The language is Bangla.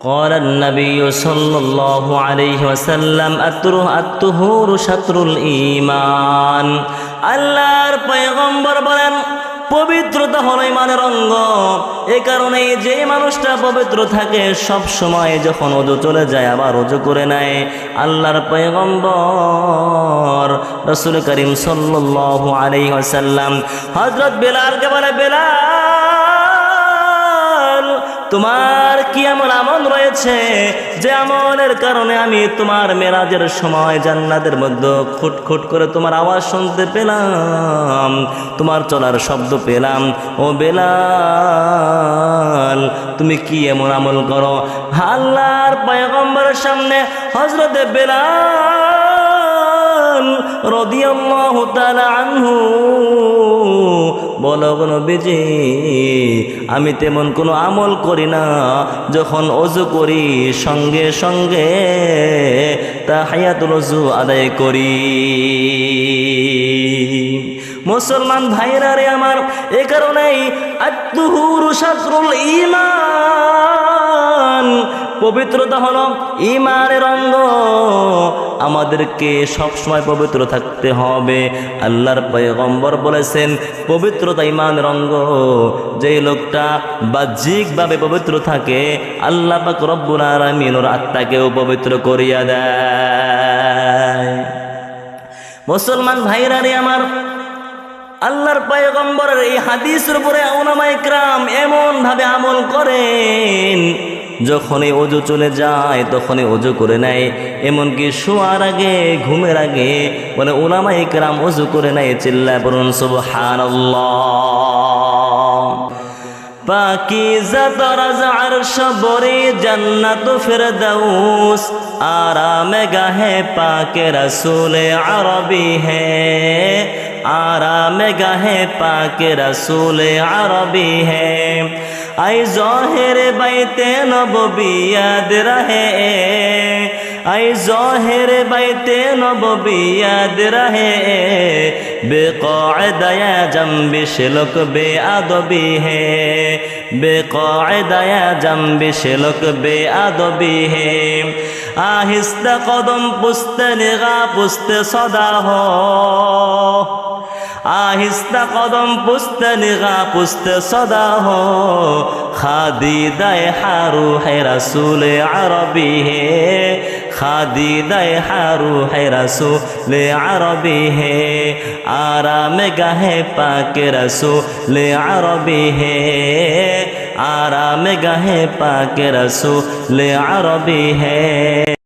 قال النبي صلى الله عليه وسلم الطهور الطهور شطر الإيمان আল্লাহর পয়গম্বর বলেন পবিত্রতা হলো ইমানের অঙ্গ এ কারণে যে মানুষটা পবিত্র থাকে সব সময় যখন অজু চলে যায় আবার অজু করে নেয় আল্লাহর পয়গম্বর রসুল করিম সাল্লাল্লাহু আলাইহি ওয়াসাল্লাম হযরত বেলালকে বলে বেলাল তোমার কি এমন আমল রয়েছে যে আমলের কারণে আমি তোমার মেরাজের সময় জান্নাতের মধ্যে খুটখুট করে তোমার আওয়াজ শুনতে পেলাম, তোমার চলার শব্দ পেলাম? ও বেলাল, তুমি কি এমন আমল করো? হাল্লার পয়গম্বরের সামনে হজরতে বেলাল রদিয়াল্লাহু তাআলা আনহু বলো বেজে। আমি তেমন কোনো আমল করি না। যখন অজু করি, সঙ্গে সঙ্গে তা হায়াতুল অজু আদায় করি। মুসলমান ভাইরা রে আমার, এ কারণেই আত্মহুর ইমান পবিত্রতা হলো ইমানের অঙ্গ। আমাদেরকে সবসময় পবিত্র থাকতে হবে। আল্লাহর পয়গম্বর বলেছেন, পবিত্রতা ইমানের রঙ্গ যে লোকটা বাহ্যিকভাবে পবিত্র থাকে, আল্লাহ পাক রব্বুল আলামিন ওর আত্মাকেও পবিত্র করিয়া দেয়। মুসলমান ভাইরা রে আমার, আল্লাহর পয়গম্বরের এই হাদিসের উপরে ওলামায়ে ক্রাম এমন ভাবে আমল করেন যখনই অজু চলে যায়, তখনই অজু করে নেয়। এমনকি শোয়ার আগে, ঘুমের আগে বলে ওলামা ইকরাম অজু করে নেয়, চিল্লায় বলুন, সুবহানাল্লাহ। পাকিজা দরাজ আরশ বরে জান্নাত ফিরদাউস, আরামে গাহে পাকে রসুল আরবি হে। আরামে গাহে পাকে রসুল আরবি হে। আই জহের বাইতে নববিয়াদ রহে। আই জহের বাইতে নববিয়াদ রহে। বেকায়দায়া জম্বি শিলক বে আদবি হে। বেকায়দায়া জম্বি শিলক বে আদবি হে। আহিস্তা কদম পুস্তে নিগা পুস্তে সদা হো। আহিস্তা কদম পুস্তে নিগা পুস্তে সদা হো। খাদি দায় হারু হে রসুল আরবি হে খাদি দায় হারু হে রসুল আরবি হে আরাম গাহে পাকে রসুল আরবি হে আরাম গাহে পাকে রসুল আরবি হে